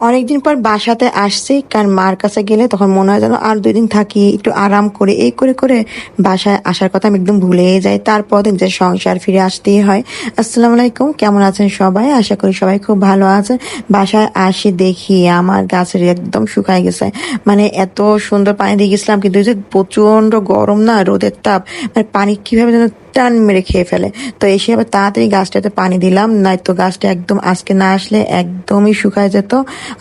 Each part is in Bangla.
অনেকদিন পর বাসাতে আসছি কারণ মার কাছে গেলে তখন মনে হয় যেন আর দুই দিন থাকি, একটু আরাম করে, এই করে করে বাসায় আসার কথা আমি একদম ভুলেই যাই। তারপর যে সংসার ফিরে আসতেই হয়। আসসালামু আলাইকুম, কেমন আছেন সবাই? আশা করি সবাই খুব ভালো আছে বাসায় আসি দেখি, আমার গাছের একদম শুকায় গেছে। মানে এত সুন্দর পানি দিয়ে গেছিলাম, কিন্তু যে প্রচণ্ড গরম না, রোদের তাপ মানে পানি কীভাবে যেন টান মেরে খেয়ে ফেলে। তো এসে আবার তাড়াতাড়ি গাছটাতে পানি দিলাম, নয়তো গাছটা একদম আজকে না আসলে একদমই শুকায় যেত।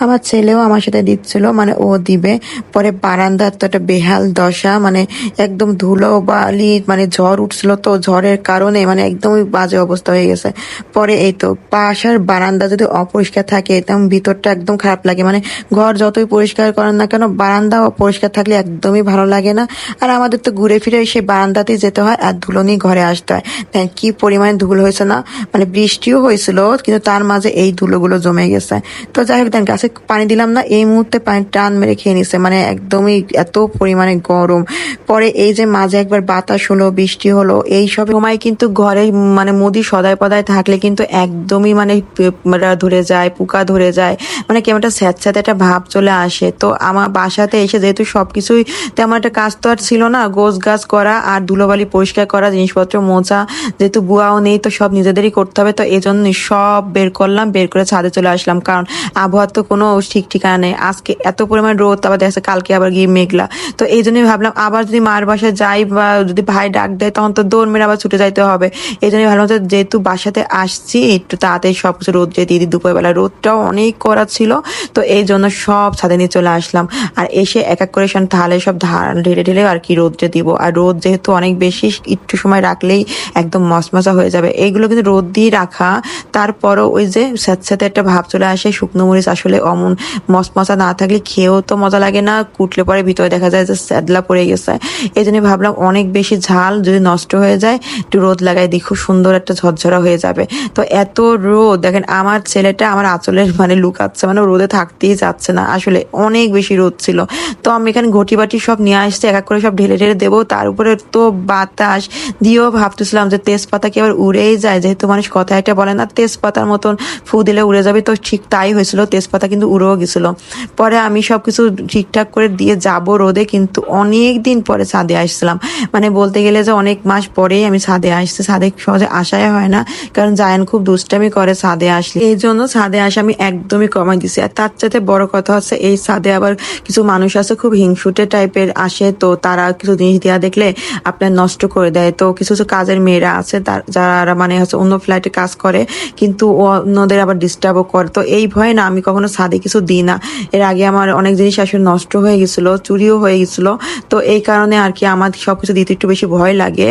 আমার ছেলেও আমার সাথে দিচ্ছিল মানে ও দিবে। পরে বারান্দার তো একটা বেহাল দশা মানে একদম ধুলো বালি মানে ঝড় উঠছিল তো ঝড়ের কারণে মানে একদমই বাজে অবস্থা হয়ে গেছে। পরে এই তো বাসার বারান্দা যদি অপরিষ্কার থাকে, তেমন ভিতরটা একদম খারাপ লাগে। মানে ঘর যতই পরিষ্কার করেন না কেন বারান্দা অপরিষ্কার থাকলে একদমই ভালো লাগে না। আর আমাদের তো ঘুরে ফিরে সেই বারান্দাতেই যেতে হয় আর ধুলো নিয়ে ঘরে আসতে হয়। দেখেন কি পরিমাণে ধুলো হয়েছে না মানে বৃষ্টিও হয়েছিল, কিন্তু তার মাঝে এই ধুলোগুলো জমে গেছে। তো যাই হোক দেন গাছে পানি দিলাম না, এই মুহূর্তে পানি টান মেরে খেয়ে নিছে। মানে একদমই এত পরিমাণে গরম। পরে এই যে মাঝে একবার বাতাস হলো, বৃষ্টি হলো, এই সব সময় কিন্তু ঘরে মানে মুদি সদায় পদায় থাকলে কিন্তু একদমই মানে ধরে যায়, পোকা ধরে যায়। মানে কেমন একটা স্যাঁতস্যাঁতে একটা ভাব চলে আসে। তো আমার বাসাতে এসে যেহেতু সবকিছুই তেমন একটা কাজ তো আর ছিল না, গোছ গাছ করা আর ধুলোবালি পরিষ্কার করা, জিনিসপত্র মোছা, যেহেতু বুয়াও নেই তো সব নিজেদেরই করতে হবে। তো এই জন্য সব বের করলাম, বের করে ছাদে চলে আসলাম। কারণ আবহাওয়া তো কোনো ঠিক ঠিকানা নেই। আজকে এত পরিমাণ রোদ আবার দেখা কালকে আবার গিয়ে মেঘলা। তো এই জন্যই ভাবলাম আবার যদি মার বাসায় যাই বা যদি ভাই ডাক দেয়, তখন তো দৌড় মেরে আবার ছুটে যাইতে হবে। এই জন্যই ভাবলাম যেহেতু বাসাতে আসছি, একটু তাড়াতাড়ি সব কিছু রোদ দিয়ে দিই। দুপুরবেলা রোদটাও অনেক করা ছিল, তো এই জন্য সব ছাদে নিয়ে চলে আসলাম। আর এসে এক এক করে ঢালে সব ঢা- ঢেলে ঢেলে আর কি রোদটা দিব। আর রোদ যেহেতু অনেক বেশি, একটু সময় রাখলেই একদম মশমশা হয়ে যাবে। এইগুলো কিন্তু রোদ দিয়ে রাখা। তারপরও ওই যে স্যাঁতস্যাঁতে একটা ভাব চলে আসে, শুকনো মরিচ আসলে অমন মশমশা না থাকলে খেয়েও তো মজা লাগে না, কুটলে পরে ভিতরে দেখা যায় যে স্যাদলা পড়ে গেছে। এই জন্য ভাবলাম অনেক বেশি ঝাল যদি নষ্ট হয়ে যায়, একটু রোদ লাগাই দিই খুব সুন্দর একটা ঝরঝরা হয়ে যাবে। তো এত রোদ, দেখেন আমার ছেলেটা আমার আঁচলের মানে লুকাচ্ছে মানে রোদে থাকতেই যাচ্ছে না। আসলে অনেক বেশি রোদ ছিল। তো আমি এখানে ঘটি বাটি সব নিয়ে আসছি, এক এক করে সব ঢেলে ঢেলে দেবো। তার উপরে তো বাতাস দিয়েও ভাবতেছিলাম যে তেজপাতা কি আবার উড়েই যায়? যেহেতু মানুষ কথা একটা বলে না, তেজপাতার মতন ফু দিলে উড়ে যাবে। তো ঠিক তাই হয়েছিল, তেজপাতা কিন্তু উড়েও গেছিল। পরে আমি সব কিছু ঠিকঠাক করে দিয়ে যাব রোদে, কিন্তু অনেক দিন পরে ছাদে আসছিলাম। মানে বলতে গেলে যে অনেক মাস পরেই আমি ছাদে আসছি। ছাদে সহজে আসাই হয় না, কারণ জায়ান খুব দুষ্টামি করে ছাদে আসলে। এই জন্য ছাদে আসা আমি একদমই কমাই দিছি। আর তার চাইতে বড় কথা হচ্ছে, এই ছাদে আবার কিছু মানুষ আছে খুব হিংসুটে টাইপের আসে, তো তারা কিছু জিনিস দেওয়া দেখলে আপনার নষ্ট করে দেয়। তো কিছু কিছু কাজের মেয়েরা আছে যারা মানে হচ্ছে অন্য ফ্লাইটে কাজ করে, কিন্তু অন্যদের আবার ডিস্টার্বও করে। তো এই ভয়ে না আমি কখনো ছাদে কিছু দিই না। এর আগে আমার অনেক জিনিস আসলে নষ্ট হয়ে গেছিল, চুরিও হয়ে গেছিল। তো এই কারণে আর কি আমার সব কিছু দিতে একটু বেশি ভয় লাগে।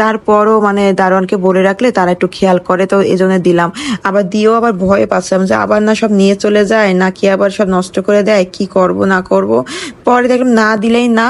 তারপরও মানে দারোয়ানকে বলে রাখলে তারা একটু খেয়াল করে, তো এই জন্য দিলাম। আবার দিয়েও আবার ভয় পাচ্ছিলাম যে আবার না সব নিয়ে চলে যায়, নাকি আবার সব নষ্ট করে দেয়, কি করব, না করব। পরে দেখলাম না দিলেই না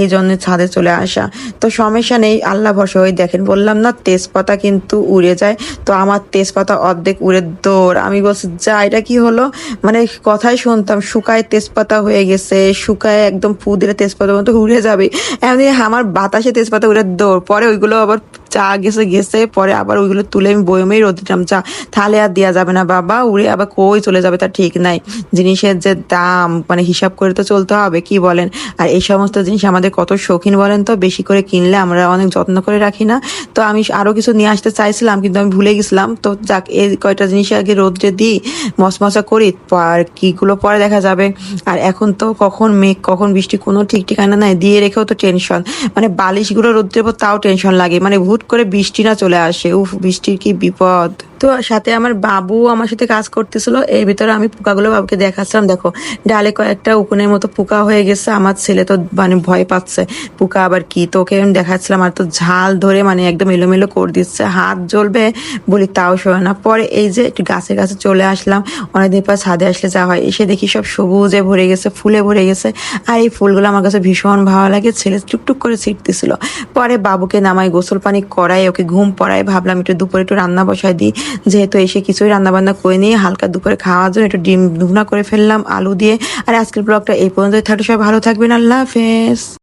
এই জন্য ছাদে চলে আসা। তো সমস্যা নেই, আল্লাহ ভরসা হয়ে দেখেন, বললাম না তেজপাতা কিন্তু উড়ে যায়। তো আমার তেজপাতা অর্ধেক উড়ে দৌড়। আমি বলছি, যা, এটা কি হলো? মানে কথাই শুনতাম। শুকায় তেজপাতা হয়ে গেছে, শুকায় একদম ফু দিলে তেজপাতার মতো উড়ে যাবে। এমনি আমার বাতাসে তেজপাতা উড়ে দৌড়। পরে ওইগুলো আবার চা গেছে গেছে, পরে আবার ওইগুলো তুলে আমি বয়মেই রোদ দিতাম চা তাহলে আর দেওয়া যাবে না বাবা, উড়ে আবার কই চলে যাবে তা ঠিক নাই। জিনিসের যে দাম মানে হিসাব করে তো চলতে হবে, কি বলেন? আর এই সমস্ত জিনিস আমাদের কত শৌখিন বলেন তো, বেশি করে কিনলে আমরা অনেক যত্ন করে রাখি না। তো আমি আরও কিছু নিয়ে আসতে চাইছিলাম, কিন্তু আমি ভুলে গেছিলাম। তো যাক, এই কয়টা জিনিস আগে রোদ্রে দিই, মশমশা করি আর কিগুলো পরে দেখা যাবে। আর এখন তো কখন মেঘ, কখন বৃষ্টি কোনো ঠিক ঠিকানা নাই, দিয়ে রেখেও তো টেনশন মানে বালিশগুলো রোদ্রে তাও টেনশন লাগে। মানে হুট করে বৃষ্টি না চলে আসে। উফ বৃষ্টির কি বিপদ। তো সাথে আমার বাবু আমার সাথে কাজ করতেছিল। এর ভিতরে আমি পোকাগুলো বাবুকে দেখাচ্ছিলাম। দেখো, ডালে কয়েকটা উকুনের মতো পোকা হয়ে গেছে। আমার ছেলে তো মানে ভয় পাচ্ছে। পোকা আবার কি? তো ওকে আমি দেখাচ্ছিলাম। আর তো ঝাল ধরে মানে একদম এলোমেলো করে দিচ্ছে। হাত জ্বলবে বলি তাও শোয় না। পরে এই যে একটু গাছে গাছে চলে আসলাম। অনেকদিন পর ছাদে আসলে যা হয়। এসে দেখি সব সবুজে ভরে গেছে, ফুলে ভরে গেছে। আর এই ফুলগুলো আমার কাছে ভীষণ ভালো লাগে। ছেলে টুকটুক করে ছিটতেছিল। পরে বাবুকে নামাই গোসল পানি করাই ওকে ঘুম পড়াই ভাবলাম একটু দুপুরে একটু রান্না বসাই দিই। যেহেতু এসে কিছুই রান্না বান্না করে নিয়ে হালকা দুপুরে খাওয়ার জন্য একটু ডিম ভুনা করে ফেললাম, আলু দিয়ে। আর আজকের ব্লগটা এই পর্যন্তই থাকলে সবাই, ভালো থাকবেন, আল্লাহ হাফেজ।